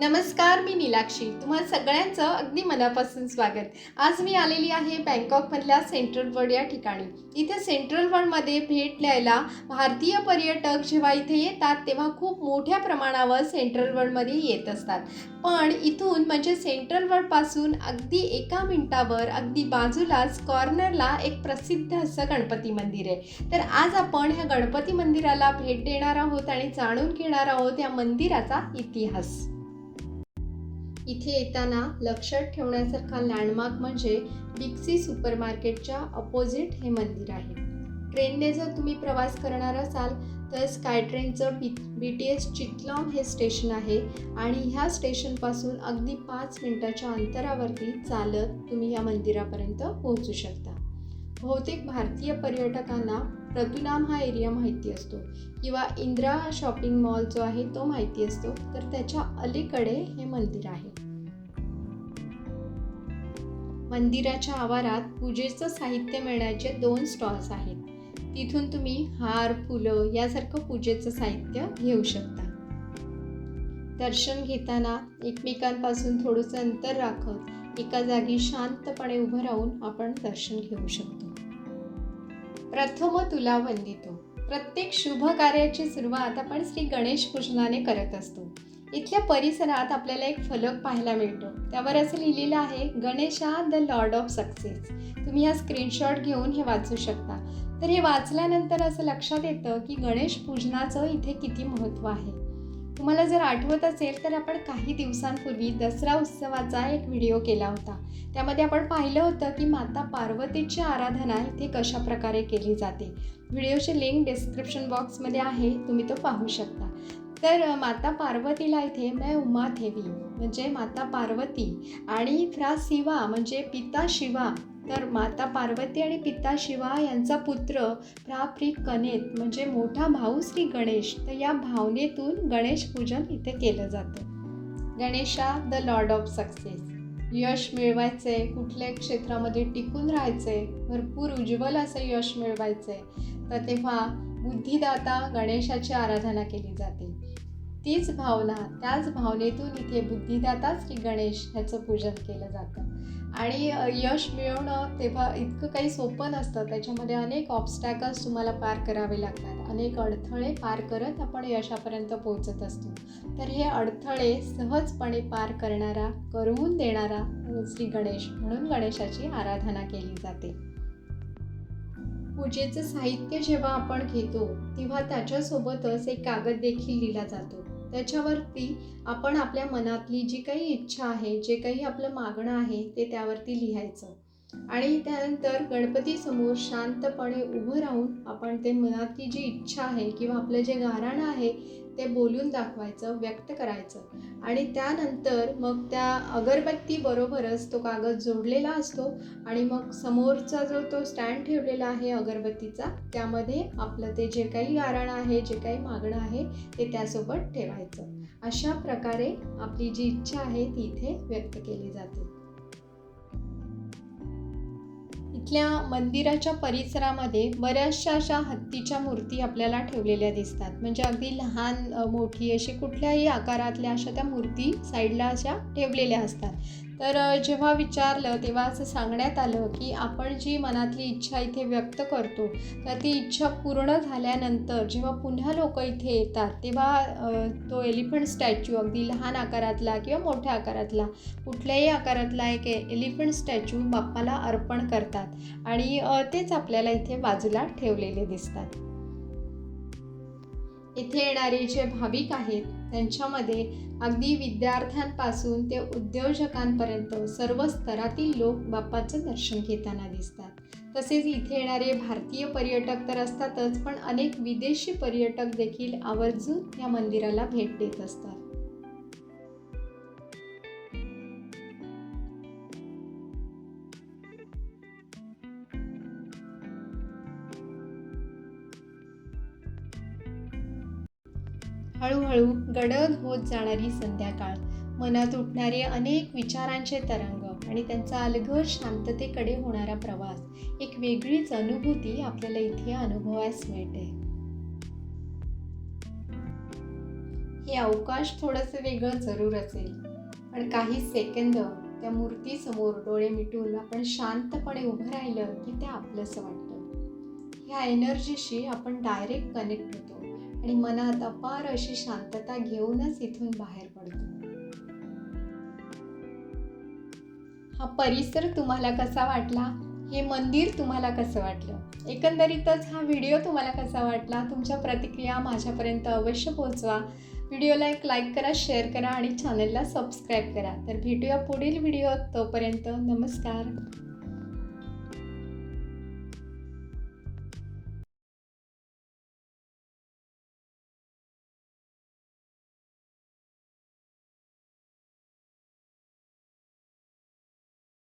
नमस्कार मी नीलाक्षी तुम्हाला सगळ्यांचं अगदी मनापासून स्वागत. आज मी आलेली आहे बँकॉकमधल्या सेंट्रल वर्ल्ड या ठिकाणी. इथे सेंट्रल वर्ल्डमध्ये भेट द्यायला भारतीय पर्यटक जेव्हा इथे येतात तेव्हा खूप मोठ्या प्रमाणावर सेंट्रल वर्ल्डमध्ये येत असतात. पण इथून म्हणजे सेंट्रल वर्ल्डपासून अगदी एका मिनटावर अगदी बाजूलाच कॉर्नरला एक प्रसिद्ध असं गणपती मंदिर आहे. तर आज आपण ह्या गणपती मंदिराला भेट देणार आहोत आणि जाणून घेणार आहोत या मंदिराचा इतिहास. इथे येताना लक्षात ठेवण्यासारखा लँडमार्क म्हणजे बिक्सी सुपर मार्केटच्या अपोजिट हे मंदिर आहे. ट्रेनने जर तुम्ही प्रवास करणार असाल तर स्काय ट्रेनचं बी बी टी एस चितलॉंग हे स्टेशन आहे आणि ह्या स्टेशनपासून अगदी पाच मिनटाच्या अंतरावरती चालत तुम्ही या मंदिरापर्यंत पोहोचू शकता. बहुतेक भारतीय पर्यटकांना रतुलाम हा एरिया माहिती असतो. किंवा इंदिरा शॉपिंग मॉल जो आहे तो माहिती असतो. तर त्याच्या अलीकडे हे मंदिर आहे. मंदिराच्या आवारात पूजेचं साहित्य मिळण्याचे दोन स्टॉल्स आहेत. तिथून तुम्ही हार फुलं यासारखं पूजेचं साहित्य घेऊ शकता. दर्शन घेताना एकमेकांपासून थोडंसं अंतर राखत एका जागी शांतपणे उभं राहून आपण दर्शन घेऊ शकतो. प्रथम तुला वंदितो. प्रत्येक शुभ कार्याची सुरुवात आपण श्री गणेश पूजनाने करत असतो. इथल्या परिसरात आपल्याला एक फलक पाहायला मिळतो. त्यावर असं लिहिलेलं आहे Ganesha the lord of success. तुम्ही हा स्क्रीनशॉट घेऊन हे वाचू शकता. तर हे वाचल्यानंतर असं लक्षात येतं की गणेश पूजनाचं इथे किती महत्त्व आहे. तुम्हाला जर आठवत असेल तर आपण काही दिवसांपूर्वी दसरा उत्सवाचा एक व्हिडिओ केला होता. त्यामध्ये आपण पाहिलं होतं की माता पार्वतीची आराधना इथे कशा प्रकारे केली जाते. व्हिडिओची लिंक डिस्क्रिप्शन बॉक्समध्ये आहे तुम्ही तो पाहू शकता. तर माता पार्वतीला इथे मै उमा ठेवी म्हणजे माता पार्वती आणि फ्रा शिवा म्हणजे पिता शिवा तर माता पार्वती आणि पिता शिवा यांचा पुत्र प्राप्री कनेत म्हणजे मोठा भाऊ श्री गणेश. तर या भावनेतून गणेश पूजन इथे केलं जातं. Ganesha the lord of success यश मिळवायचे कुठल्या क्षेत्रामध्ये टिकून राहायचे भरपूर उज्ज्वल असं यश मिळवायचं. आहे तर तेव्हा बुद्धिदाता गणेशाची आराधना केली जाते. तीच भावना त्याच भावनेतून इथे बुद्धिदाता श्री गणेश ह्याचं पूजन केलं जातं. आणि यश मिळवणं तेव्हा इतकं काही सोपं नसतं. त्याच्यामध्ये अनेक ऑब्स्टॅकल्स तुम्हाला पार करावे लागतात. अनेक अडथळे पार करत आपण यशापर्यंत पोहोचत असतो. तर हे अडथळे सहजपणे पार करणारा करवून देणारा श्री गणेश म्हणून गणेशाची आराधना केली जाते. पूजेचं साहित्य जेव्हा आपण घेतो तेव्हा त्याच्यासोबतच एक कागद देखील लिहिला जातो. त्याच्यावरती आपण आपल्या मनातली जी काही इच्छा आहे जे काही आपलं मागणं आहे ते त्यावरती लिहायचं. आणि त्यानंतर गणपतीसमोर शांतपणे उभं राहून आपण ते मनातली जी इच्छा आहे किंवा आपलं जे गाराणं आहे ते बोलून दाखवायचं व्यक्त करायचं. आणि त्यानंतर मग त्या अगरबत्तीबरोबरच तो कागद जोडलेला असतो आणि मग समोरचा जो तो स्टँड ठेवलेला आहे अगरबत्तीचा त्यामध्ये आपलं ते जे काही गाराणं आहे जे काही मागणं आहे ते त्यासोबत ठेवायचं. अशा प्रकारे आपली जी इच्छा आहे ती इथे व्यक्त केली जाते. इथल्या मंदिराच्या परिसरामध्ये बऱ्याचशा अशा हत्तीच्या मूर्ती आपल्याला ठेवलेल्या दिसतात. म्हणजे अगदी लहान मोठी अशी कुठल्याही आकारातल्या अशा त्या मूर्ती साईडला अशा ठेवलेल्या असतात. तर जेव्हा विचारलं तेव्हा असं सांगण्यात आलं की आपण जी मनातली इच्छा इथे व्यक्त करतो तर ती इच्छा पूर्ण झाल्यानंतर जेव्हा पुन्हा लोक इथे येतात तेव्हा तो एलिफंट स्टॅच्यू अगदी लहान आकारातला किंवा मोठ्या आकारातला कुठल्याही आकारातला एक एलिफंट स्टॅच्यू बाप्पाला अर्पण करतात आणि तेच आपल्याला इथे बाजूला ठेवलेले दिसतात. इथे येणारे जे भाविक आहेत त्यांच्यामध्ये अगदी विद्यार्थ्यांपासून ते उद्योजकांपर्यंत सर्व स्तरातील लोक बाप्पाचं दर्शन घेताना दिसतात. तसेच इथे येणारे भारतीय पर्यटक तर असतातच पण अनेक विदेशी पर्यटक देखील आवर्जून या मंदिराला भेट देत असतात. हळूहळू गडद होत जाणारी संध्याकाळ मनात उठणारे अनेक विचारांचे तरंग आणि त्यांचा अलगद शांततेकडे होणारा प्रवास एक वेगळीच अनुभूती आपल्याला इथे अनुभवायस मिळते. हे अवकाश थोडंसं वेगळं जरूर असेल पण काही सेकंद त्या मूर्तीसमोर डोळे मिटून आपण शांतपणे उभं राहिलं की ते आपलंसं वाटतं. ह्या एनर्जीशी आपण डायरेक्ट कनेक्ट होतो. आणि मनात अपार अशी शांतता घेऊनच इथून बाहेर पडतो. हा परिसर तुम्हाला कसा वाटला? हे मंदिर तुम्हाला कसं वाटलं? एकंदरीतच हा व्हिडिओ तुम्हाला कसा वाटला? तुमच्या प्रतिक्रिया माझ्यापर्यंत अवश्य पोहोचवा. व्हिडिओला एक लाईक करा शेअर करा आणि चॅनलला सबस्क्राईब करा. तर भेटूया पुढील व्हिडिओत. तोपर्यंत नमस्कार.